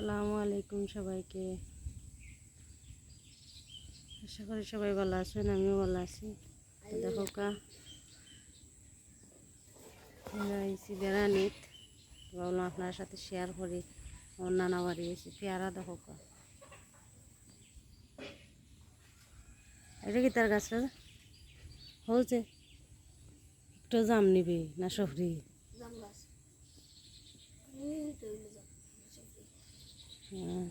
আসসালামু আলাইকুম সবাইকে। আশা করি সবাই ভালো আছেন, আমিও ভালো আছি। দেখো কা আইসি বেড়ানিত। ভাবলাম আপনার সাথে শেয়ার করি, আমার নানা বাড়ি এসে পেয়ারা দেখো কা। এটা কি তার গাছ হচ্ছে একটু জাম নিবি না সফরি জাম গাছ। হ্যাঁ।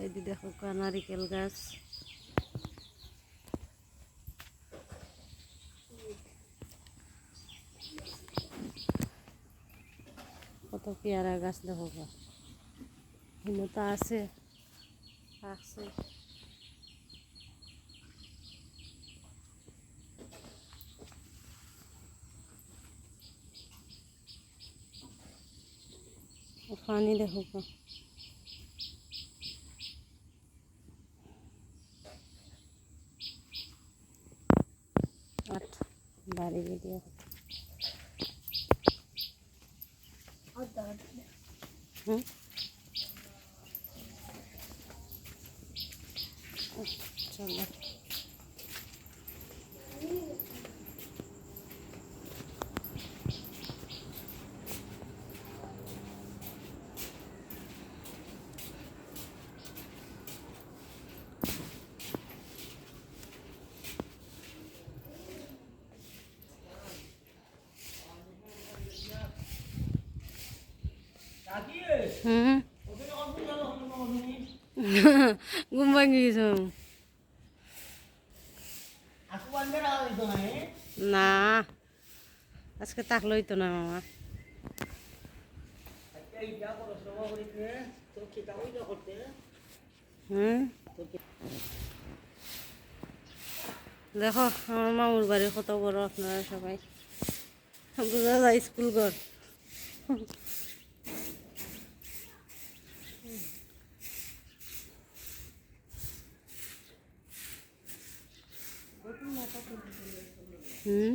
এই দেখো নারিকেল গাছ। কত পেয়ারা গাছ দেখো কা এখানে তো আছে আছে। পানি দেখো কা আট বাড়ি ভিডিও আর দাঁড়া হুম চলো হুম ঘুম ভাঙি না আজকে তাকলই তো না মামা দেখো আমার মামুর বাড়ি কত বড় আপনারা সবাই বোঝা যায় স্কুল ঘর হুম।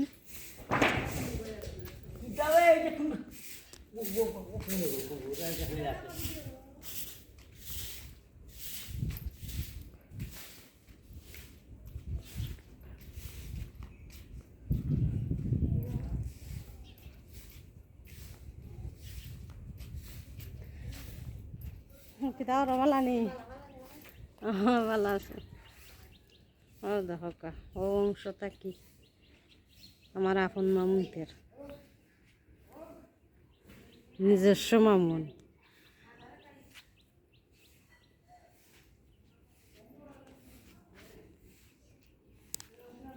পিতা ওরা ভালো নেই। ভালো আছে। ও দেখো ও অংশটা কি? আমার আপন মামুনদের। নিজস্ব মামুন।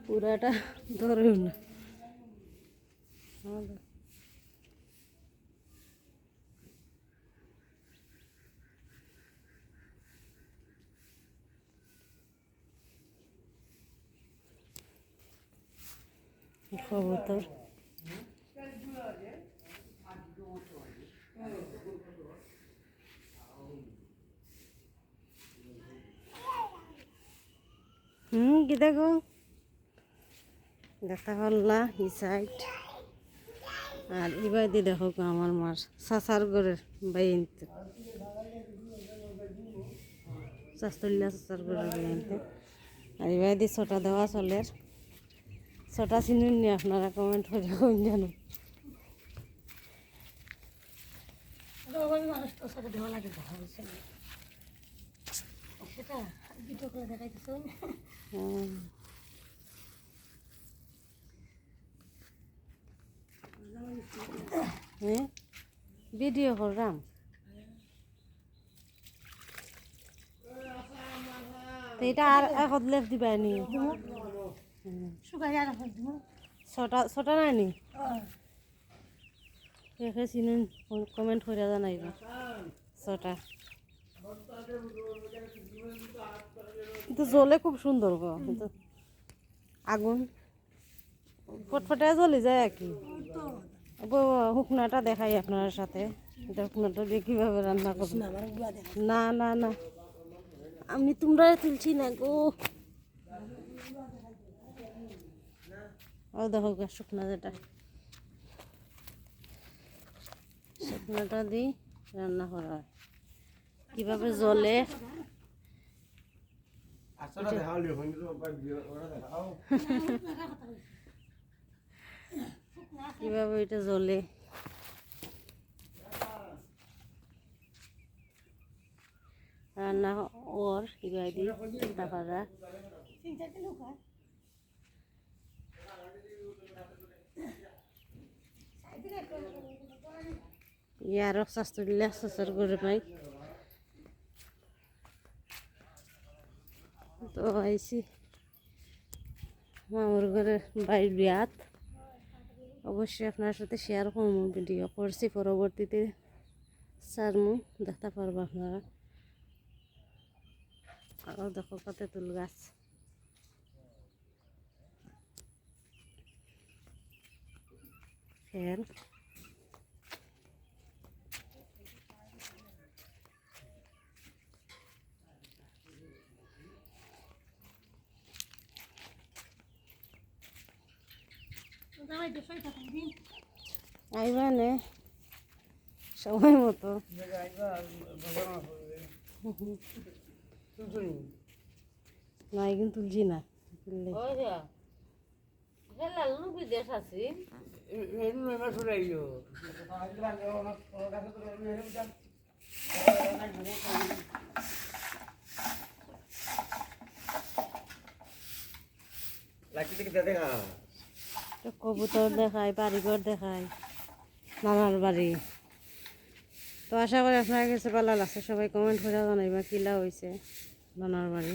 পুরাটা ধরেও না। কবুতর হুম, কি দেখো? দেখা হল্লা ই সাইড আর দিয়ে দেখো আমার মার, সাসার ঘরের বাইনতে চাস্তল্লা সাসার ঘরের বাইনতে আর দিয়ে ছোটা দেওয়া চলের ছোটা চিনুন নি আপনারা কমেন্ট করে কোন জানো ভিডিও করলাম। এটা আর লেফ দিবানি শুকাই আর এখন দিব ছটা ছটা নাই নি? দেখে চিনুন, কমেন্ট করে জানাইব। ছটা। কিন্তু জ্বলে খুব সুন্দর গো আগুন। ফটফটে জ্বলে যায় আর কি। শুকনাটা দেখাই আপনার সাথে। এটা শুকনাটা দিয়ে কীভাবে রান্না করব? না না না। আমি তোমরা তুলছি না গো। ও দেখো গা শুকনা যেটা। শুকনোটা দিই রান্না করা হয়। কীভাবে জলে কীভাবে এটা জ্বলে? রান্না ওর কিবা দি তারপরে ইয়ার দিলে সচর করে পাই তো আইসি মামুর ঘরে বাইর বিয়াত অবশ্যই আপনার সাথে শেয়ার করব ভিডিও করছি, পরবর্তীতে সারমু দেখতে পারব আপনারা। আরও দেখো কত তুল গাছ। ফের আইবা নে সময় মতো। নাই কিন্তু তুলছি না। তুললে। তো কবুতর দেখায় বাড়িঘর দেখায় নানার বাড়ি তো আশা করি আপনার কাছে ভালো লাগছে সবাই কমেন্ট করে জানাইবা কিলা হয়েছে নানার বাড়ি